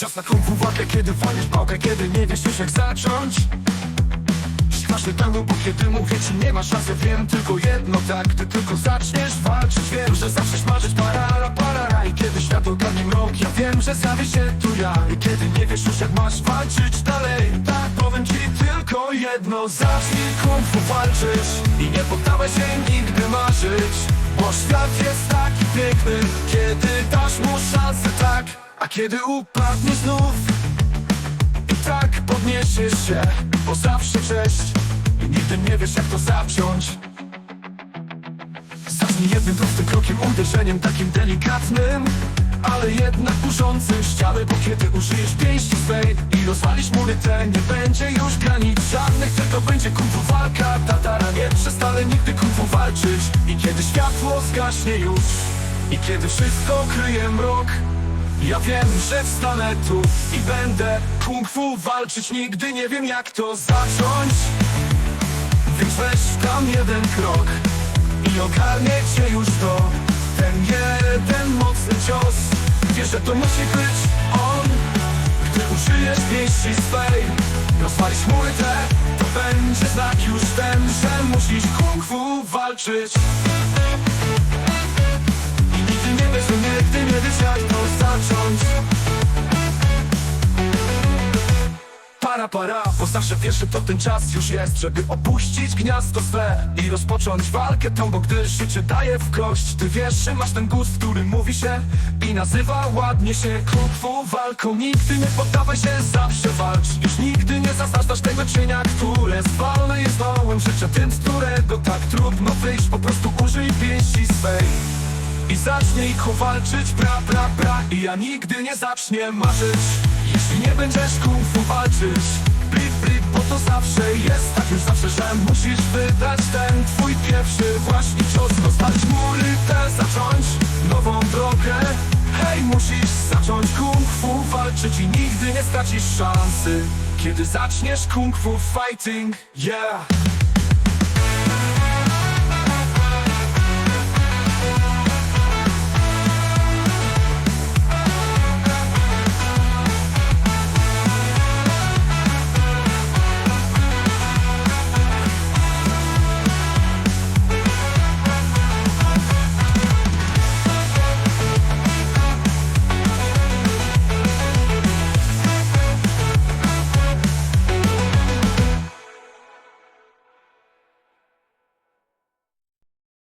Czas na kung fu walkę, kiedy walisz pałkę Kiedy nie wiesz już jak zacząć. Masz pełną, bo kiedy mówię ci nie ma szans Ja wiem tylko jedno, tak Gdy tylko zaczniesz walczyć Wiem, że zaczniesz marzyć parara, parara. I kiedy świat ogarnie mrok Ja wiem, że zjawię się tu ja. I kiedy nie wiesz już jak masz walczyć dalej Tak, powiem ci tylko jedno. Zacznij kung fu walczyć I nie poddawaj się nigdy marzyć Bo świat jest taki piękny Kiedy dasz mu szansę, tak A kiedy upadnie znów i tak podniesiesz się, bo zawsze cześć I nigdy nie wiesz jak to zaciąć Zacznij jednym prostym krokiem, uderzeniem takim delikatnym Ale jednak burzącym ściany Bo kiedy użyjesz pięści swej i rozwalisz mury te Nie będzie już granic żadnych, tylko będzie kung fu walka. Tatara nie przestanę nigdy kung fu walczyć. I kiedy światło zgaśnie już I kiedy wszystko kryje mrok ja wiem, że wstanę tu i będę kung fu walczyć. Nigdy nie wiem jak to zacząć. Więc weź tam jeden krok I ogarnie cię już to Ten jeden mocny cios. Wiesz, że to musi być on Gdy użyjesz pięści swej. Rozwalisz mury te To będzie znak już ten Że musisz kung fu walczyć. I nigdy nie wiesz, nigdy nie wiesz jak Para, bo zawsze wiesz, że to ten czas już jest Żeby opuścić gniazdo swe i rozpocząć walkę tą Bo gdy życie daje w kość Ty wiesz, że masz ten gust, który mówi się I nazywa ładnie się. Kung fu walką Nigdy nie poddawaj się, zawsze walcz. Już nigdy nie zaznaczasz tego cienia, które zwalne jest dołem życia Tym, z którego tak trudno wyjść Po prostu użyj pięści swej. I zacznie ich walczyć, bra, bra, bra I ja nigdy nie zacznie marzyć nie będziesz kung fu walczyć Blip, blip, bo to zawsze jest Tak. Już zawsze, że musisz wydać ten Twój pierwszy właśnie cios. Rozwalić mury te, zacząć nową drogę. Hej, musisz zacząć kung fu walczyć I nigdy nie stracisz szansy. Kiedy zaczniesz kung fu fighting, yeah